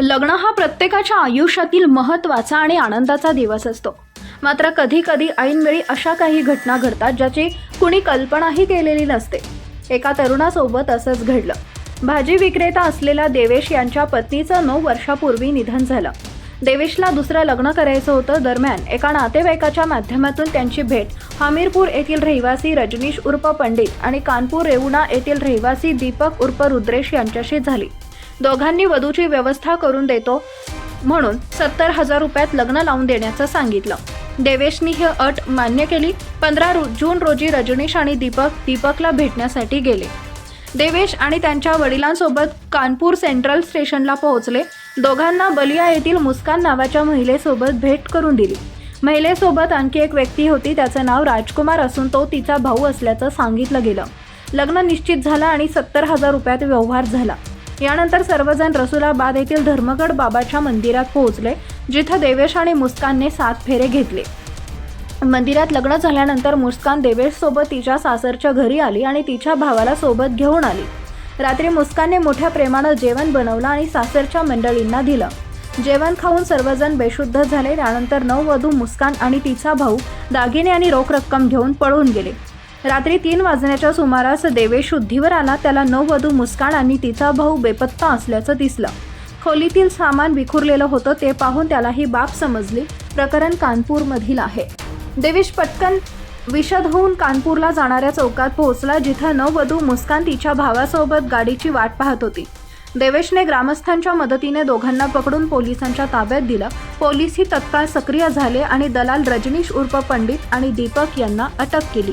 लग्न हा प्रत्येकाच्या आयुष्यातील महत्त्वाचा आणि आनंदाचा दिवस असतो. मात्र कधी कधी ऐनवेळी अशा काही घटना घडतात ज्याची कुणी कल्पनाही केलेली नसते. एका तरुणासोबत असंच घडलं. भाजी विक्रेता असलेला देवेश यांच्या पत्नीचं नऊ वर्षापूर्वी निधन झालं. देवेशला दुसरं लग्न करायचं होतं दरम्यान एका नातेवाईकाच्या माध्यमातून त्यांची भेट हमीरपूर येथील रहिवासी रजनीश उर्फ पंडित आणि कानपूर रेवणा येथील रहिवासी दीपक उर्फ रुद्रेश यांच्याशी झाली. दोघांनी वधूची व्यवस्था करून देतो म्हणून सत्तर हजार रुपयात लग्न लावून देण्याचं सांगितलं. देवेशनी ही अट मान्य केली. पंधरा रो जून रोजी रजनीश आणि दीपक दीपकला भेटण्यासाठी गेले. देवेश आणि त्यांच्या वडिलांसोबत कानपूर सेंट्रल स्टेशनला पोहोचले. दोघांना बलिया येथील मुस्कान नावाच्या महिलेसोबत भेट करून दिली. महिलेसोबत आणखी एक व्यक्ती होती. त्याचं नाव राजकुमार असून तो तिचा भाऊ असल्याचं सांगितलं गेलं. लग्न निश्चित झालं आणि सत्तर हजार रुपयात व्यवहार झाला. यानंतर सर्वजण रसुलाबाद येथील धर्मगड बाबाच्या मंदिरात पोहोचले जिथं देवेश आणि मुस्कानने सात फेरे घेतले. मंदिरात लग्न झाल्यानंतर मुस्कान देवेशसोबत तिच्या सासरच्या घरी आली आणि तिच्या भावाला सोबत घेऊन आली. रात्री मुस्कानने मोठ्या प्रेमानं जेवण बनवलं आणि सासरच्या मंडळींना दिलं. जेवण खाऊन सर्वजण बेशुद्ध झाले त्यानंतर नववधू मुस्कान आणि तिचा भाऊ दागिने आणि रोख रक्कम घेऊन पळून गेले. रात्री तीन वाजण्याच्या सुमारास देवेश शुद्धीवर आला. त्याला नववधू मुस्कान आणि तिचा भाऊ बेपत्ता असल्याचं दिसलं. खोलीतील सामान विखुरलेलं होतं ते पाहून त्याला ही बाब समजली. प्रकरण कानपूरमधील आहे. देवेश पटकन विशद होऊन कानपूरला जाणाऱ्या चौकात पोहोचला जिथं नववधू मुस्कान तिच्या भावासोबत गाडीची वाट पाहत होती. देवेशने ग्रामस्थांच्या मदतीने दोघांना पकडून पोलिसांच्या ताब्यात दिलं. पोलीसही तत्काळ सक्रिय झाले आणि दलाल रजनीश उर्फ पंडित आणि दीपक यांना अटक केली.